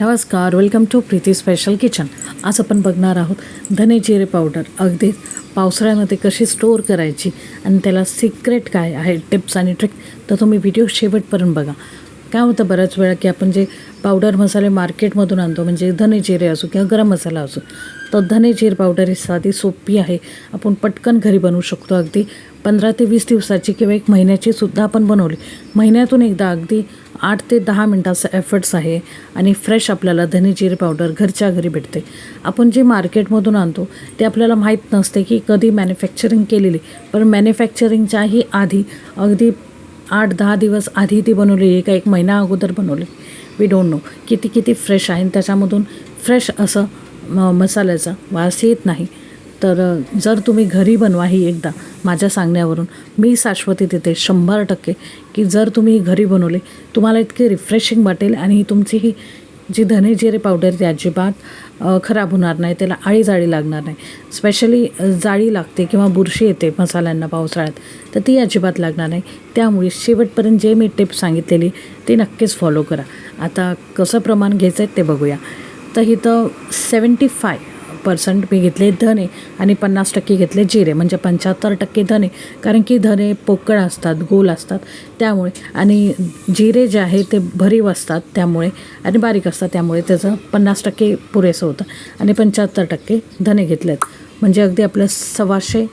नमस्कार welcome to Preeti special kitchen आज आपण बघणार आहोत धने जिरे पावडर अगदी पावसाळ्यामध्ये कशी स्टोअर करायची आणि त्याला सिक्रेट काय आहे टिप्स आणि ट्रिक तर तुम्ही व्हिडिओ शेवटपर्यंत बघा. काय होतं बऱ्याच वेळा की आपण जे पावडर मसाले मार्केटमधून आणतो म्हणजे धने जिरे असो किंवा गरम मसाला असो तर धने जिरे पावडर ही साधी सोपी आहे. आपण पटकन घरी बनवू शकतो. अगदी पंधरा ते वीस दिवसाची किंवा एक महिन्याची सुद्धा आपण बनवली. महिन्यातून एकदा अगदी आठ ते दहा मिनटाचा एफर्ट्स आहे आणि फ्रेश आपल्याला धने जिरे पावडर घरच्या घरी भेटते. आपण जे मार्केटमधून आणतो ते आपल्याला माहीत नसते की कधी मॅन्युफॅक्चरिंग केलेली. पण मॅन्युफॅक्चरिंगच्याही आधी अगदी आठ दहा दिवस आधी ती बनवली आहे का एक महिना अगोदर बनवली. वी डोंट नो किती किती फ्रेश आहे आणि त्याच्यामधून फ्रेश असं मसाल्याचा वास येत नाही. तर जर तुम्ही घरी बनवा ही एकदा माझ्या सांगण्यावरून. मी शाश्वती देते शंभर टक्के की जर तुम्ही घरी बनवले तुम्हाला इतके रिफ्रेशिंग वाटेल आणि ही तुमची ही जी धने जिरे पावडर ती अजिबात खराब होणार नाही त्याला आळी जाळी लागणार नाही. स्पेशली जाळी लागते किंवा बुरशी येते मसाल्यांना पावसाळ्यात तर ती अजिबात लागणार नाही. त्यामुळे शेवटपर्यंत जे मी टिप सांगितलेली ती नक्कीच फॉलो करा. आता कसं प्रमाण घ्यायचं आहे ते बघूया. तर इथं सेवन्टी फाय पर्सेंट मी घेतले धने आणि पन्नास टक्के घेतले जिरे म्हणजे पंच्याहत्तर टक्के धने. कारण की धने पोकळ असतात गोल असतात. त्यामुळे आणि जिरे जे आहे ते भरीव असतात त्यामुळे आणि बारीक असतात त्यामुळे त्याचं पन्नास टक्के पुरेसं होतं. आणि पंच्याहत्तर टक्के धने घेतलेत. म्हणजे अगदी आपलं सव्वाशे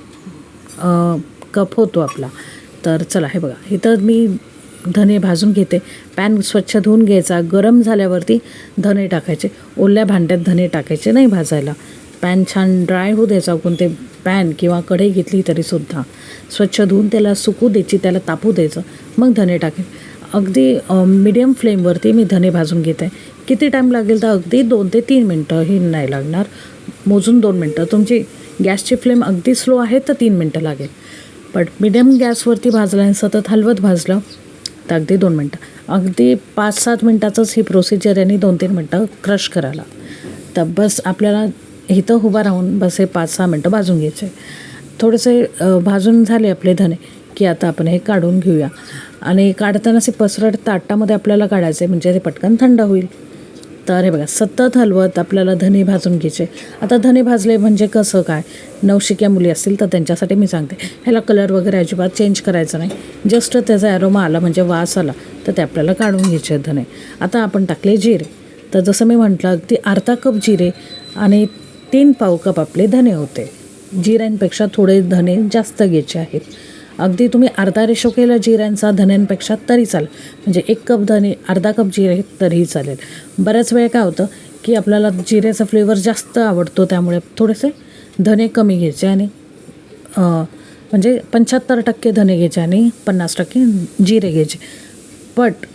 कप होतो आपला. तर चला हे बघा. इथं मी धने भाजून घेते. पॅन स्वच्छ धुवून घ्यायचा. गरम झाल्यावरती धने टाकायचे. ओल्या भांड्यात धने टाकायचे नाही भाजायला. पॅन छान ड्राय होऊ द्यायचा कोणते पॅन किंवा कढई घेतली तरीसुद्धा स्वच्छ धुवून त्याला सुकू द्यायची त्याला तापू द्यायचं मग धने टाकेन. अगदी मिडियम फ्लेमवरती मी धने भाजून घेत आहे. किती टाईम लागेल तर अगदी दोन ते तीन मिनटं ही नाही लागणार. मोजून दोन मिनटं. तुमची गॅसची फ्लेम अगदी स्लो आहे तर तीन मिनटं लागेल. बट मिडियम गॅसवरती भाजलं आणि सतत हलवत भाजलं तर अगदी दोन मिनटं. अगदी पाच सात मिनटाचंच ही प्रोसिजर यांनी दोन तीन मिनटं क्रश करायला. तर बस आपल्याला इथं उभा राहून बस हे पाच सहा मिनटं भाजून घ्यायचे थोडेसे भाजून झाले आपले धने की आता आपण हे काढून घेऊया. आणि काढताना असे पसरट ताटामध्ये आपल्याला काढायचे म्हणजे ते पटकन थंड होईल. तर हे बघा सतत हलवत आपल्याला धने भाजून घ्यायचे. आता धने भाजले म्हणजे कसं काय? नवशिक्या मुली असतील तर त्यांच्यासाठी मी सांगते. ह्याला कलर वगैरे अजिबात चेंज करायचा नाही. जस्ट त्याचा ॲरोमा आला म्हणजे वास आला तर ते आपल्याला काढून घ्यायचे धने. आता आपण टाकले जिरे. तर जसं मी म्हटलं अगदी अर्धा कप जिरे आणि तीन पाव कप आपले धने होते. जिऱ्यांपेक्षा थोडे धने जास्त घ्यायचे आहेत. अगदी तुम्ही अर्धा रेशो केला जिऱ्यांचा धन्यांपेक्षा तरी चालेल. म्हणजे एक कप धने अर्धा कप जिरे तरीही चालेल. बऱ्याच वेळ काय होतं की आपल्याला जिऱ्याचा फ्लेवर जास्त आवडतो त्यामुळे थोडेसे धने कमी घ्यायचे आणि म्हणजे पंच्याहत्तर टक्के धने घ्यायचे आणि पन्नास टक्के जिरे घ्यायचे. बट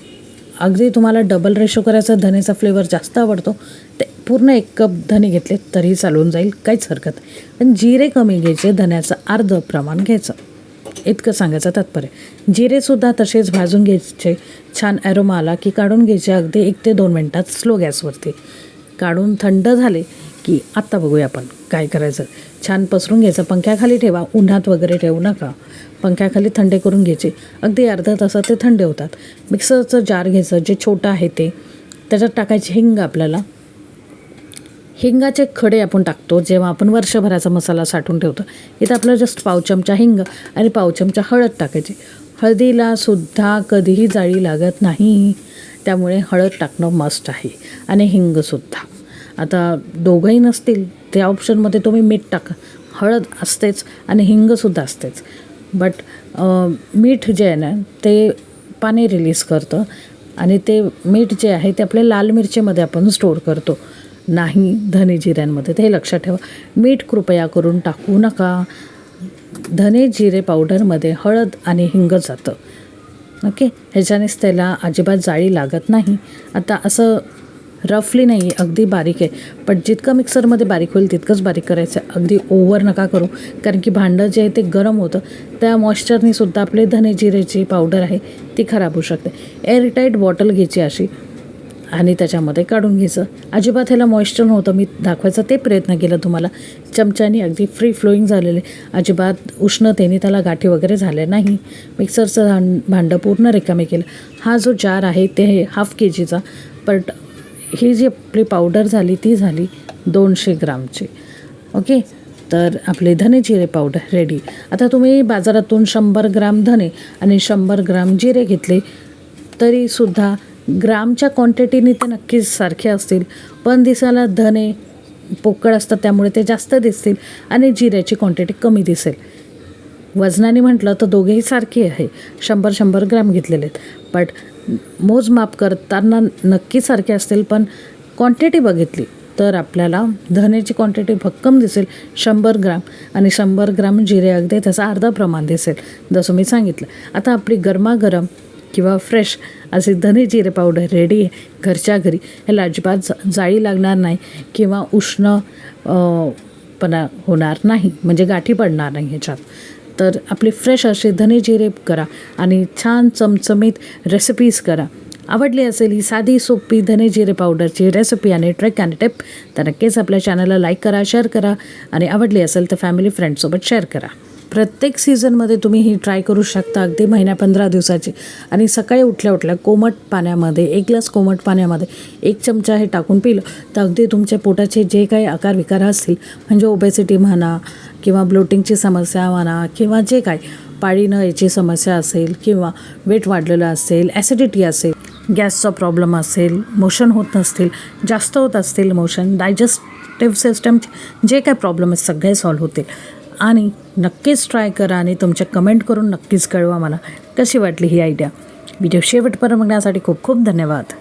अगदी तुम्हाला डबल रेशो करायचा धनेचा फ्लेवर जास्त आवडतो. ते पूर्ण एक कप धने घेतले तरी चालून जाईल काहीच हरकत नाही. पण जिरे कमी घ्यायचे धन्याचं अर्ध प्रमाण घ्यायचं. इतकं सांगायचं तात्पर्य. जिरेसुद्धा तसेच भाजून घ्यायचे. छान ॲरोमा आला की काढून घ्यायचे अगदी एक ते दोन मिनटात स्लो गॅसवरती काढून थंड झाले की आत्ता बघूया आपण काय करायचं. छान पसरून घ्यायचं. पंख्याखाली ठेवा. उन्हात वगैरे ठेवू नका. पंख्याखाली थंडे करून घ्यायचे. अगदी अर्धा तासात ते थंडे होतात. मिक्सरचं जार घ्यायचं. जे छोटं आहे ते. त्याच्यात टाकायचे हिंग आपल्याला. हिंगाचे खडे आपण टाकतो. जेव्हा आपण वर्षभराचा मसाला साठवून ठेवतो. इथं आपलं जस्ट पाव चमचा हिंग आणि पाव चमचा हळद टाकायची. हळदीला सुद्धा कधीही जाळी लागत नाही. त्यामुळे हळद टाकणं मस्ट आहे. आणि हिंगसुद्धा आता दोघंही नसतील त्या ऑप्शनमध्ये तुम्ही मीठ टाका. हळद असतेच आणि हिंगसुद्धा असतेच. बट मीठ जे आहे ना ते पाणी रिलीज करतं आणि ते मीठ जे आहे ते आपल्या लाल मिरचीमध्ये आपण स्टोअर करतो. नाही धने जिऱ्यांमध्ये ते लक्षात ठेवा. मीठ कृपया करून टाकू नका. धने जिरे पावडरमध्ये हळद आणि हिंग जातं. ओके ह्याच्यानेच त्याला अजिबात जाळी लागत नाही. आता असं रफली नाही आहे अगदी बारीक आहे. पण जितकं मिक्सरमध्ये बारीक होईल तितकंच बारीक करायचं. आहे अगदी ओव्हर नका करू. कारण की भांडं जे आहे ते गरम होतं. त्या मॉइश्चरनीसुद्धा आपले धने जिरेची पावडर आहे ती खराब होऊ शकते. एअरटाईट बॉटल घ्यायची अशी. आणि त्याच्यामध्ये काढून घ्यायचं. अजिबात ह्याला मॉइश्चर नव्हतं. मी दाखवायचा ते प्रयत्न केला तुम्हाला. चमच्याने अगदी फ्री फ्लोईंग झालेले अजिबात उष्णतेने त्याला गाठी वगैरे झाल्या नाही. मिक्सरचं भांडं पूर्ण रिकामे केलं. हा जो जार आहे ते हाफ के जीचा बट ही जी आपली पावडर झाली ती झाली दोनशे ग्रामची. ओके? तर आपले धने जिरे पावडर रेडी आता तुम्ही बाजारातून शंभर ग्राम धने आणि शंभर ग्राम जिरे घेतले तरीसुद्धा ग्रामच्या क्वांटिटीने ते नक्कीच सारखे असतील. पण दिसायला धने पोकळ असतात त्यामुळे ते जास्त दिसतील आणि जिऱ्याची क्वांटिटी कमी दिसेल. वजनाने म्हटलं तर दोघेही सारखे आहे. शंभर शंभर ग्राम घेतलेले आहेत. बट मोजमाप करताना नक्की सारखे असतील पण क्वांटिटी बघितली तर आपल्याला धनेची क्वांटिटी भक्कम दिसेल शंभर ग्राम. आणि शंभर ग्राम जिरे अगदी त्याचा अर्धा प्रमाण दिसेल जसं मी सांगितलं. आता आपली गरमागरम किंवा फ्रेश असे धने जिरे पावडर रेडी आहे घरच्या घरी ह्याला अजिबात जा- जाळी लागणार नाही किंवा उष्ण पणा होणार नाही म्हणजे गाठी पडणार नाही ह्याच्यात. तर आपली फ्रेश असे धने जिरे करा आणि छान चमचमीत रेसिपीज करा. आवडली असेल ही साधी सोपी धने जिरे पावडरची रेसिपी आणि ट्रेक आणि टिप तर नक्कीच आपल्या चॅनलला लाईक करा शेअर करा आणि आवडली असेल तर फॅमिली फ्रेंडसोबत शेअर करा. प्रत्येक सीझनमध्ये तुम्ही ही ट्राय करू शकता अगदी महिन्या पंधरा दिवसाची. आणि सकाळी उठल्या उठल्या कोमट पाण्यामध्ये एक ग्लास कोमट पाण्यामध्ये एक चमचा हे टाकून पिलं तर अगदी तुमच्या पोटाचे जे काही आकार विकार असतील म्हणजे ओबेसिटी म्हणा किंवा ब्लोटिंगची समस्या म्हणा किंवा जे काय पाळी न याची समस्या असेल किंवा वेट वाढलेलं असेल ॲसिडिटी असेल गॅसचा प्रॉब्लेम असेल मोशन होत नसतील जास्त होत असतील मोशन डायजेस्टिव्ह सिस्टम जे काय प्रॉब्लेम आहेत सगळे सॉल्व्ह होतील. आणि नक्कीच ट्राय करा आणि तुमच्या कमेंट करून नक्कीच कळवा मला. कशी वाटली ही आयडिया व्हिडिओ शेवटपर्यंत बघण्यासाठी खूप खूप धन्यवाद.